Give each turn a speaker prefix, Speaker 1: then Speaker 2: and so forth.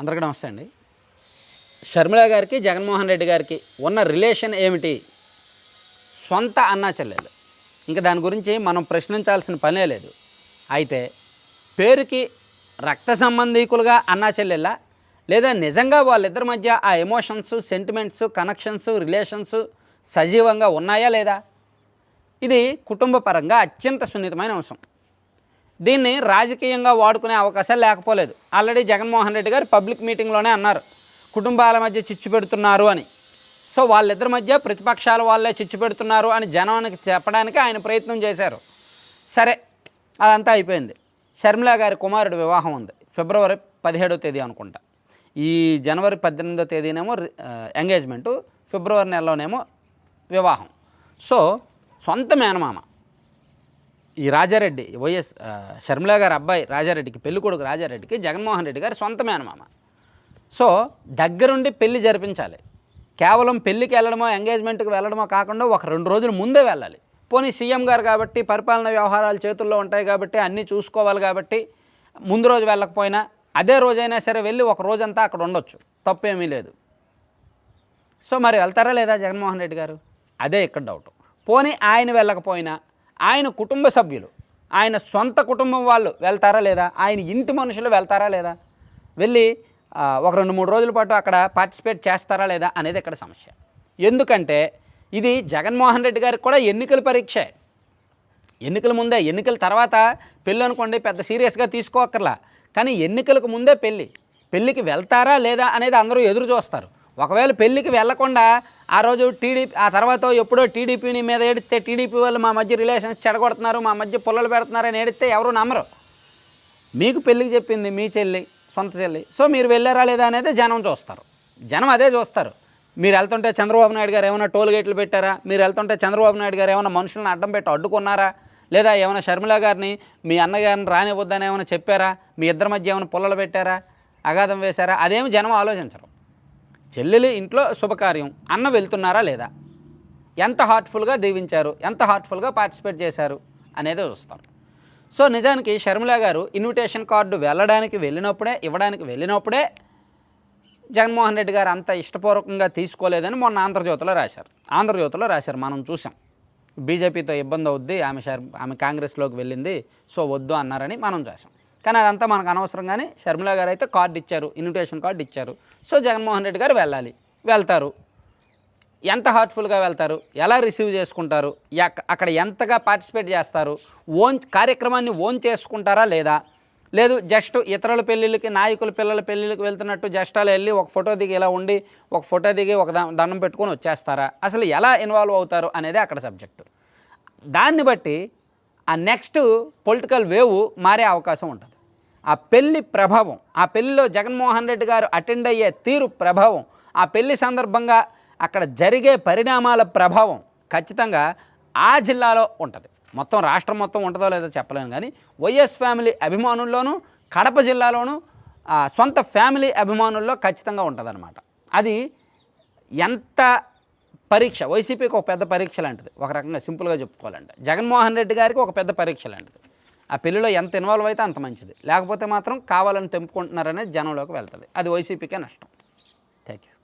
Speaker 1: అందరికీ నమస్తే అండి. షర్మిల గారికి జగన్మోహన్ రెడ్డి గారికి ఉన్న రిలేషన్ ఏమిటి? సొంత అన్నా చెల్లెలు. ఇంకా దాని గురించి మనం ప్రశ్నించాల్సిన పనే లేదు. అయితే పేరుకి రక్త సంబంధీకులుగా అన్నా చెల్లెళ్ళ? లేదా నిజంగా వాళ్ళిద్దరి మధ్య ఆ ఎమోషన్స్ సెంటిమెంట్స్ కనెక్షన్స్ రిలేషన్స్ సజీవంగా ఉన్నాయా లేదా? ఇది కుటుంబ పరంగా అత్యంత సున్నితమైన అంశం. దీన్ని రాజకీయంగా వాడుకునే అవకాశాలు లేకపోలేదు. ఆల్రెడీ జగన్మోహన్ రెడ్డి గారు పబ్లిక్ మీటింగ్లోనే అన్నారు. కుటుంబాల మధ్య చిచ్చు పెడుతున్నారు అని. సో వాళ్ళిద్దరి మధ్య ప్రతిపక్షాల వాళ్ళే చిచ్చు పెడుతున్నారు అని జనానికి చెప్పడానికి ఆయన ప్రయత్నం చేశారు. సరే అదంతా అయిపోయింది. శర్మిలా గారి కుమారుడు వివాహం ఉంది. ఫిబ్రవరి పదిహేడో తేదీ అనుకుంటా. ఈ జనవరి పద్దెనిమిదో తేదీనేమో రి- ఎంగేజ్మెంటు. ఫిబ్రవరి నెలలోనేమో వివాహం. సో సొంత మేనమామ. ఈ రాజారెడ్డి వైఎస్ షర్మిల గారి అబ్బాయి రాజారెడ్డికి పెళ్ళి కొడుకు రాజారెడ్డికి జగన్మోహన్ రెడ్డి గారి సొంత మేనమామ సో దగ్గరుండి పెళ్ళి జరిపించాలి. కేవలం పెళ్ళికి వెళ్ళడమో ఎంగేజ్మెంట్కి వెళ్ళడమో కాకుండా ఒక రెండు రోజుల ముందే వెళ్ళాలి. పోనీ సీఎం గారు కాబట్టి పరిపాలన వ్యవహారాలు చేతుల్లో ఉంటాయి కాబట్టి అన్నీ చూసుకోవాలి కాబట్టి ముందు రోజు వెళ్ళకపోయినా అదే రోజైనా సరే వెళ్ళి ఒక రోజంతా అక్కడ ఉండొచ్చు. తప్పేమీ లేదు. సో మరి వెళ్తారా లేదా జగన్మోహన్ రెడ్డి గారు? అదే ఇక్కడ డౌట్ పోనీ ఆయన వెళ్ళకపోయినా ఆయన కుటుంబ సభ్యులు. ఆయన సొంత కుటుంబం వాళ్ళు వెళ్తారా లేదా? ఆయన ఇంటి మనుషులు వెళ్తారా లేదా? వెళ్ళి ఒక రెండు మూడు రోజుల పాటు అక్కడ పార్టిసిపేట్ చేస్తారా లేదా అనేది ఇక్కడ సమస్య. ఎందుకంటే ఇది జగన్మోహన్ రెడ్డి గారికి కూడా ఎన్నికల పరీక్షే. ఎన్నికల ముందే ఎన్నికల తర్వాత పెళ్ళి అనుకోండి పెద్ద సీరియస్గా తీసుకోకర్లా కానీ ఎన్నికలకు ముందే పెళ్ళి. పెళ్ళికి వెళ్తారా లేదా అనేది అందరూ ఎదురు చూస్తారు. ఒకవేళ పెళ్ళికి వెళ్ళకుండా ఆ రోజు టీడీపీ ఆ తర్వాత ఎప్పుడో టీడీపీని మీద ఏడిస్తే టీడీపీ వాళ్ళు మా మధ్య రిలేషన్స్ చెడగొడుతున్నారు మా మధ్య పుల్లలు పెడుతున్నారని ఏడిస్తే ఎవరు నమ్మరు. మీకు పెళ్ళికి చెప్పింది మీ చెల్లి సొంత చెల్లి. సో మీరు వెళ్ళారా లేదా అనేది జనం చూస్తారు. జనం అదే చూస్తారు. మీరు వెళ్తుంటే చంద్రబాబు నాయుడు గారు ఏమైనా టోల్ గేట్లు పెట్టారా? మీరు వెళ్తుంటే చంద్రబాబు నాయుడు గారు ఏమైనా మనుషులను అడ్డం పెట్టి అడ్డుకున్నారా? లేదా ఏమైనా షర్మిల గారిని మీ అన్నగారిని రానివద్దని ఏమైనా చెప్పారా? మీ ఇద్దరి మధ్య ఏమైనా పుల్లలు పెట్టారా? అగాధం వేశారా? అదేమి జనం ఆలోచించరు. చెల్లెలి ఇంట్లో శుభకార్యం. అన్న వెళ్తున్నారా లేదా? ఎంత హార్ట్ఫుల్గా దీవించారు? ఎంత హార్ట్ఫుల్గా పార్టిసిపేట్ చేశారు? అనేది చూస్తాం. సో నిజానికి షర్మిల గారు ఇన్విటేషన్ కార్డు వెళ్ళడానికి వెళ్ళినప్పుడే ఇవ్వడానికి వెళ్ళినప్పుడే జగన్మోహన్ రెడ్డి గారు అంత ఇష్టపూర్వకంగా తీసుకోలేదని మొన్న ఆంధ్రజ్యోతిలో రాశారు. ఆంధ్రజ్యోతిలో రాశారు మనం చూసాం బీజేపీతో ఇబ్బంది అవుద్ది ఆమె షర్ ఆమె కాంగ్రెస్లోకి వెళ్ళింది సో వద్దు అన్నారని మనం చూసాం కానీ అదంతా మనకు అనవసరం కానీ షర్మిల గారు అయితే కార్డు ఇచ్చారు ఇన్విటేషన్ కార్డు ఇచ్చారు. సో జగన్మోహన్ రెడ్డి గారు వెళ్ళాలి. వెళ్తారు. ఎంత హార్ట్ఫుల్గా వెళ్తారు? ఎలా రిసీవ్ చేసుకుంటారు? ఎక్క- అక్కడ ఎంతగా పార్టిసిపేట్ చేస్తారు? ఓన్ కార్యక్రమాన్ని ఓన్ చేసుకుంటారా లేదా? లేదు జస్ట్ ఇతరుల పెళ్ళిళ్ళకి నాయకుల పిల్లల పెళ్ళిళ్ళకి వెళ్తున్నట్టు జస్ట్ అలా వెళ్ళి ఒక ఫోటో దిగి ఇలా ఉండి ఒక ఫోటో దిగి ఒక దండం పెట్టుకొని వచ్చేస్తారా? అసలు ఎలా ఇన్వాల్వ్ అవుతారు అనేది అక్కడ సబ్జెక్టు దాన్ని బట్టి ఆ నెక్స్ట్ పొలిటికల్ వేవ్ మారే అవకాశం ఉంటుంది. ఆ పెళ్ళి ప్రభావం ఆ పెళ్ళిలో జగన్మోహన్ రెడ్డి గారు అటెండ్ అయ్యే తీరు ప్రభావం ఆ పెళ్ళి సందర్భంగా అక్కడ జరిగే పరిణామాల ప్రభావం ఖచ్చితంగా ఆ జిల్లాలో ఉంటుంది. మొత్తం రాష్ట్రం మొత్తం ఉంటుందో లేదో చెప్పలేను కానీ వైఎస్ ఫ్యామిలీ అభిమానుల్లోనూ కడప జిల్లాలోనూ ఆ, సొంత ఫ్యామిలీ అభిమానుల్లో ఖచ్చితంగా ఉంటుందన్నమాట. అది ఎంత పరీక్ష? వైసీపీకి ఒక పెద్ద పరీక్ష లాంటిది. ఒక రకంగా సింపుల్గా చెప్పుకోవాలంటే. జగన్మోహన్ రెడ్డి గారికి ఒక పెద్ద పరీక్ష లాంటిది. ఆ పెళ్ళిలో ఎంత ఇన్వాల్వ్ అయితే అంత మంచిది. లేకపోతే మాత్రం కావాలని తెంపుకుంటున్నారనేది జనంలోకి వెళ్తుంది. అది వైసీపీకే నష్టం. Thank you